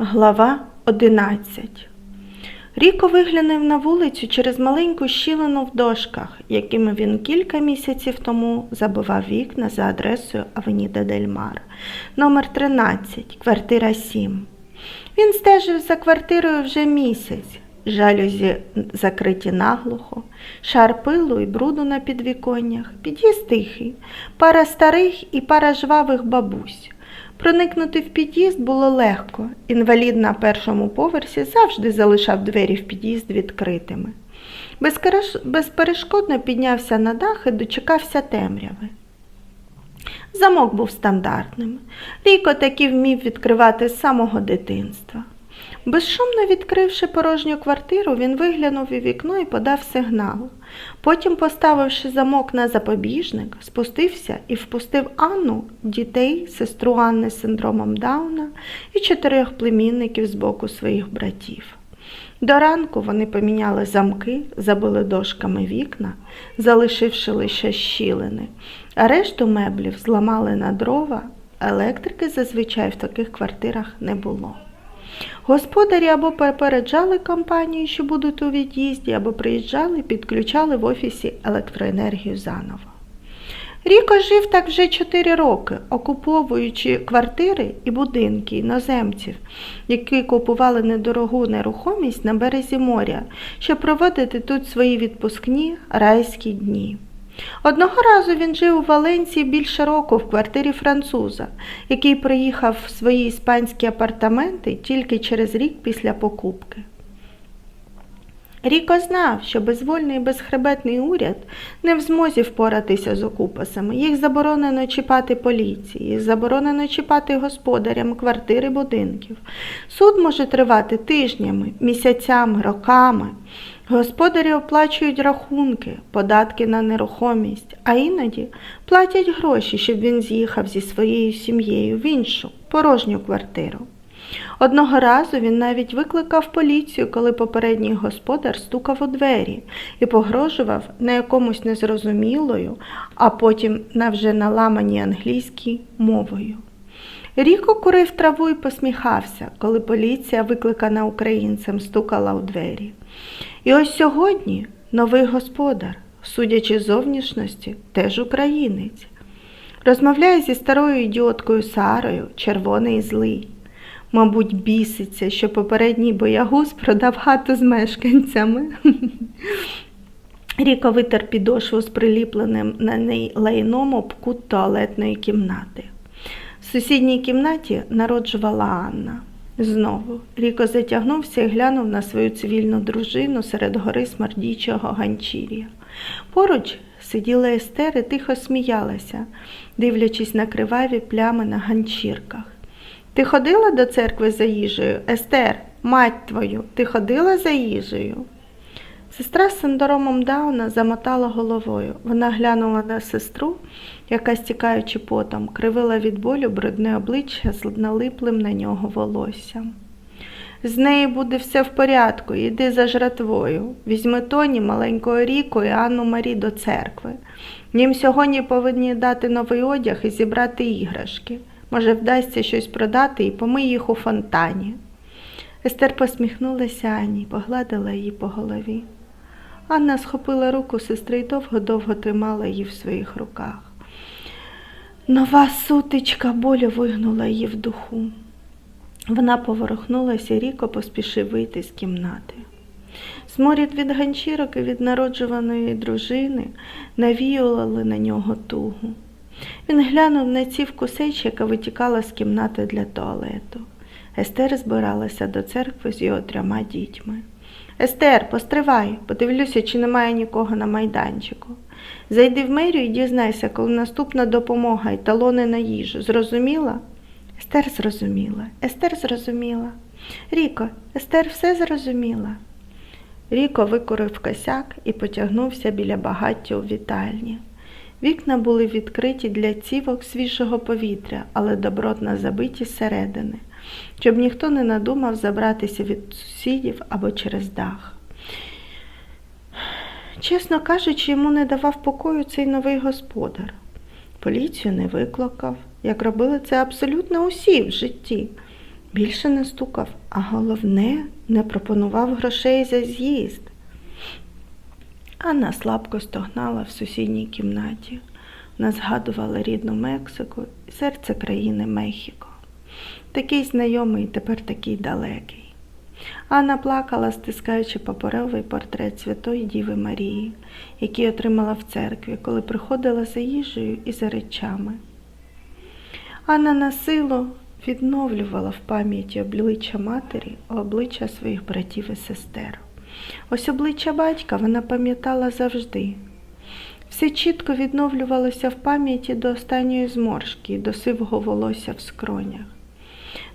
Глава 11 Ріко виглянув на вулицю через маленьку щілину в дошках, якими він кілька місяців тому забивав вікна за адресою Авеніда Дель Мар, номер 13, квартира 7. Він стежив за квартирою вже місяць. Жалюзі закриті наглухо, шар пилу і бруду на підвіконнях, під'їзд тихий, пара старих і пара жвавих бабусь. Проникнути в під'їзд було легко. Інвалід на першому поверсі завжди залишав двері в під'їзд відкритими. Безперешкодно піднявся на дах і дочекався темряви. Замок був стандартним. Ріко таки вмів відкривати з самого дитинства. Безшумно відкривши порожню квартиру, він виглянув у вікно і подав сигнал. Потім, поставивши замок на запобіжник, спустився і впустив Анну, дітей, сестру Анни з синдромом Дауна і чотирьох племінників з боку своїх братів. До ранку вони поміняли замки, забили дошками вікна, залишивши лише щілини, а решту меблів зламали на дрова. Електрики зазвичай в таких квартирах не було. Господарі або попереджали компанію, що будуть у від'їзді, або приїжджали підключали в офісі електроенергію заново. Ріко жив так вже 4 роки, окуповуючи квартири і будинки іноземців, які купували недорогу нерухомість на березі моря, щоб проводити тут свої відпускні райські дні. Одного разу він жив у Валенції більше року в квартирі француза, який приїхав в свої іспанські апартаменти тільки через рік після покупки. Ріко знав, що безвольний і безхребетний уряд не в змозі впоратися з окупасами. Їх заборонено чіпати поліції, заборонено чіпати господарям квартир і будинків. Суд може тривати тижнями, місяцями, роками. Господарі оплачують рахунки, податки на нерухомість, а іноді платять гроші, щоб він з'їхав зі своєю сім'єю в іншу порожню квартиру. Одного разу він навіть викликав поліцію, коли попередній господар стукав у двері і погрожував на якомусь незрозумілою, а потім на вже наламаній англійській мовою. Ріко курив траву і посміхався, коли поліція, викликана українцем, стукала у двері. І ось сьогодні новий господар, судячи з зовнішності, теж українець. Розмовляє зі старою ідіоткою Сарою, червоний і злий. Мабуть, біситься, що попередній боягуз продав хату з мешканцями. Ріко витер підошву з приліпленим на неї лайном об кут туалетної кімнати. В сусідній кімнаті народжувала Анна. Знову Ріко затягнувся і глянув на свою цивільну дружину серед гори смердічого ганчір'я. Поруч сиділа Естер і тихо сміялася, дивлячись на криваві плями на ганчірках. Ти ходила до церкви за їжею? Естер, мать твою, ти ходила за їжею? Сестра з синдромом Дауна замотала головою. Вона глянула на сестру, яка, стікаючи потом, кривила від болю брудне обличчя з налиплим на нього волоссям. З нею буде все в порядку, йди за жратвою. Візьми Тоні, маленького Ріку і Анну Марі до церкви. Їм сьогодні повинні дати новий одяг і зібрати іграшки. Може, вдасться щось продати і помий їх у фонтані. Естер посміхнулася Ані, погладила її по голові. Анна схопила руку сестри і довго-довго тримала її в своїх руках. Нова сутичка болю вигнула її в духу. Вона поворухнулася, і Ріко поспішив вийти з кімнати. Сморід від ганчірок і від народжуваної дружини навіювали на нього тугу. Він глянув на цівку сечі, яка витікала з кімнати для туалету. Естер збиралася до церкви з його трьома дітьми. Естер, постривай, подивлюся, чи немає нікого на майданчику. Зайди в мерію і дізнайся, коли наступна допомога і талони на їжу. Зрозуміла? Естер зрозуміла. Естер зрозуміла. Ріко, Естер все зрозуміла. Ріко викурив косяк і потягнувся біля багаття у вітальні. Вікна були відкриті для цівок свіжого повітря, але добротно забиті зсередини, щоб ніхто не надумав забратися від сусідів або через дах. Чесно кажучи, йому не давав покою цей новий господар. Поліцію не викликав, як робили це абсолютно усі в житті. Більше не стукав, а головне, не пропонував грошей за з'їзд. Анна слабко стогнала в сусідній кімнаті. Вона згадувала рідну Мексику і серце країни Мехіко. Такий знайомий, тепер такий далекий. Анна плакала, стискаючи паперовий портрет Святої Діви Марії, який отримала в церкві, коли приходила за їжею і за речами. Анна на силу відновлювала в пам'яті обличчя матері, обличчя своїх братів і сестер. Ось обличчя батька вона пам'ятала завжди. Все чітко відновлювалося в пам'яті до останньої зморшки до сивого волосся в скронях.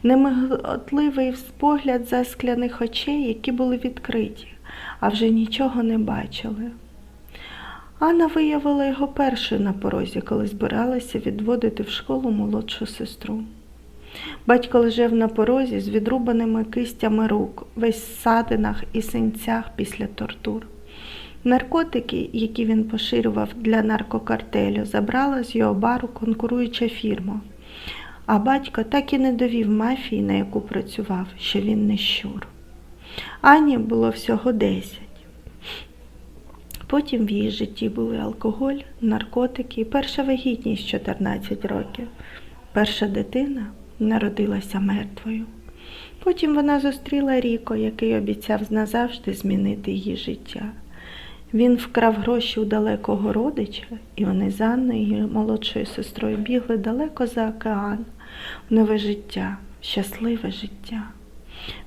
Немиготливий погляд заскляних очей, які були відкриті, а вже нічого не бачили. Анна виявила його першою на порозі, коли збиралася відводити в школу молодшу сестру. Батько лежав на порозі з відрубаними кистями рук, весь в садинах і синцях після тортур. Наркотики, які він поширював для наркокартелю, забрала з його бару конкуруюча фірма. А батько так і не довів мафії, на яку працював, що він не щур. Ані було всього десять. Потім в її житті були алкоголь, наркотики і перша вагітність 14 років. Перша дитина народилася мертвою. Потім вона зустріла Ріко, який обіцяв назавжди змінити її життя. Він вкрав гроші у далекого родича, і вони з Анною, молодшою сестрою, бігли далеко за океан, в нове життя, щасливе життя.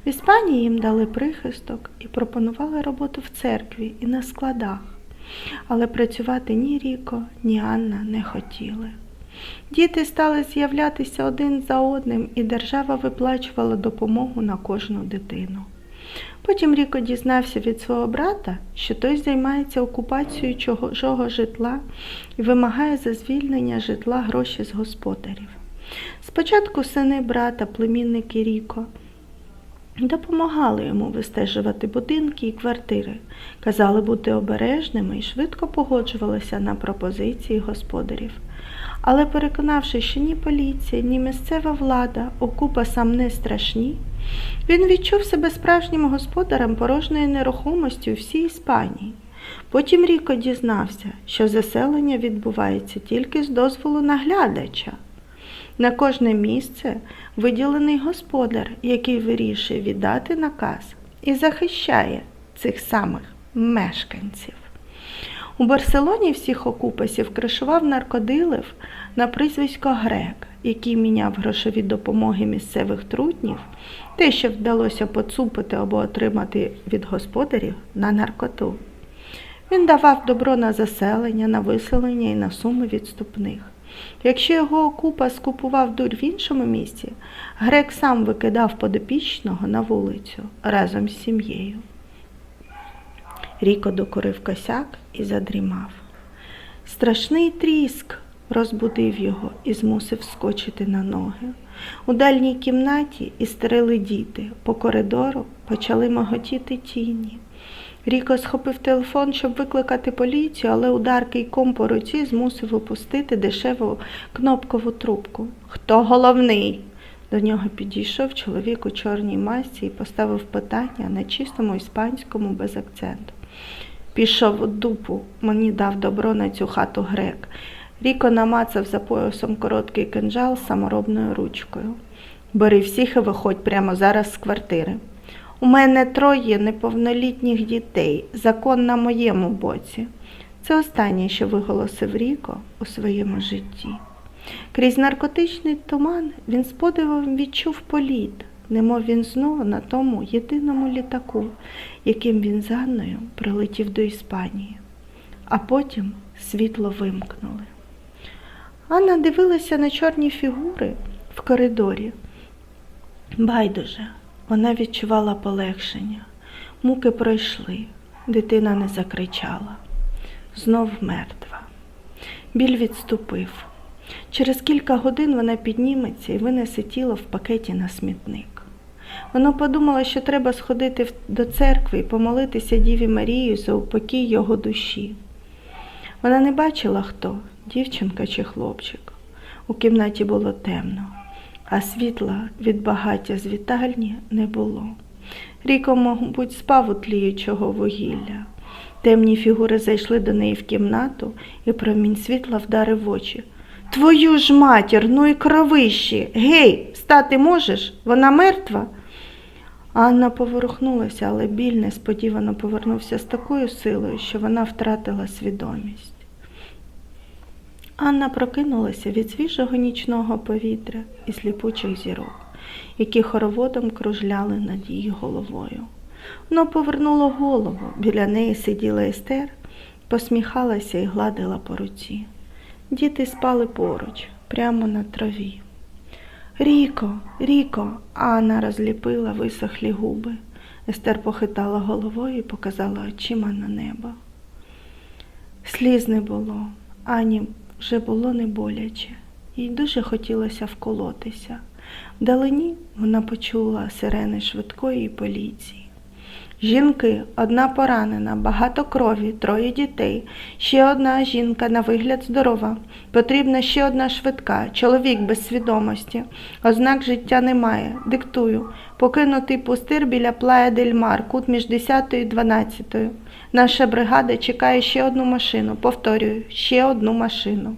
В Іспанії їм дали прихисток і пропонували роботу в церкві і на складах, але працювати ні Ріко, ні Анна не хотіли. Діти стали з'являтися один за одним, і держава виплачувала допомогу на кожну дитину. Потім Ріко дізнався від свого брата, що той займається окупацією чужого житла і вимагає за звільнення житла гроші з господарів. Спочатку сини брата, племінники Ріко, допомагали йому вистежувати будинки і квартири, казали бути обережними і швидко погоджувалися на пропозиції господарів. Але переконавши, що ні поліція, ні місцева влада, окупа сам не страшні, він відчув себе справжнім господарем порожньої нерухомості у всій Іспанії. Потім Ріко дізнався, що заселення відбувається тільки з дозволу наглядача. На кожне місце виділений господар, який вирішує віддати наказ і захищає цих самих мешканців. У Барселоні всіх окупасів кришував наркодилив на прізвисько Грек, який міняв грошові допомоги місцевих трутнів, те, що вдалося поцупити або отримати від господарів на наркоту. Він давав добро на заселення, на виселення і на суми відступних. Якщо його окупа скупував дурь в іншому місці, грек сам викидав подопічного на вулицю разом з сім'єю. Ріко докурив косяк і задрімав. Страшний тріск розбудив його і змусив скочити на ноги. У дальній кімнаті істерили діти. По коридору почали моготіти тіні. Ріко схопив телефон, щоб викликати поліцію, але удар кийком по руці змусив опустити дешеву кнопкову трубку. Хто головний? До нього підійшов чоловік у чорній масці і поставив питання на чистому іспанському без акценту. Пішов у дупу, мені дав добро на цю хату грек. Ріко намацав за поясом короткий кинджал з саморобною ручкою. Бери всіх і виходь прямо зараз з квартири. У мене троє неповнолітніх дітей, закон на моєму боці. Це останнє, що виголосив Ріко у своєму житті. Крізь наркотичний туман він з подивом відчув політ, немов він знову на тому єдиному літаку, яким він з Анною прилетів до Іспанії. А потім світло вимкнули. Анна дивилася на чорні фігури в коридорі. Байдуже, вона відчувала полегшення. Муки пройшли, дитина не закричала. Знов мертва. Біль відступив. Через кілька годин вона підніметься і винесе тіло в пакеті на смітник. Вона подумала, що треба сходити до церкви і помолитися Діві Марії за упокій його душі. Вона не бачила хто, дівчинка чи хлопчик. У кімнаті було темно. а світла від багаття з вітальні не було. Ріко, мабуть, спав у тліючого вугілля. Темні фігури зайшли до неї в кімнату, і промінь світла вдарив в очі. Твою ж матір, ну і кровищі. Гей, стати можеш? Вона мертва? Анна поворухнулася, але біль несподівано повернувся з такою силою, що вона втратила свідомість. Анна прокинулася від свіжого нічного повітря і сліпучих зірок, які хороводом кружляли над її головою. Воно повернуло голову, біля неї сиділа Естер, посміхалася і гладила по руці. Діти спали поруч, прямо на траві. Ріко, Ріко, Анна розліпила висохлі губи. Естер похитала головою і показала очима на небо. Сліз не було, ані вже було не боляче, їй дуже хотілося вколотися. Вдалині вона почула сирени швидкої поліції. Жінки, одна поранена, багато крові, троє дітей, ще одна жінка на вигляд здорова. Потрібна ще одна швидка, чоловік без свідомості. Ознак життя немає. Диктую. Покинутий пустир біля Плая Дель Мар, кут між 10 і 12. Наша бригада чекає ще одну машину. Повторюю, ще одну машину.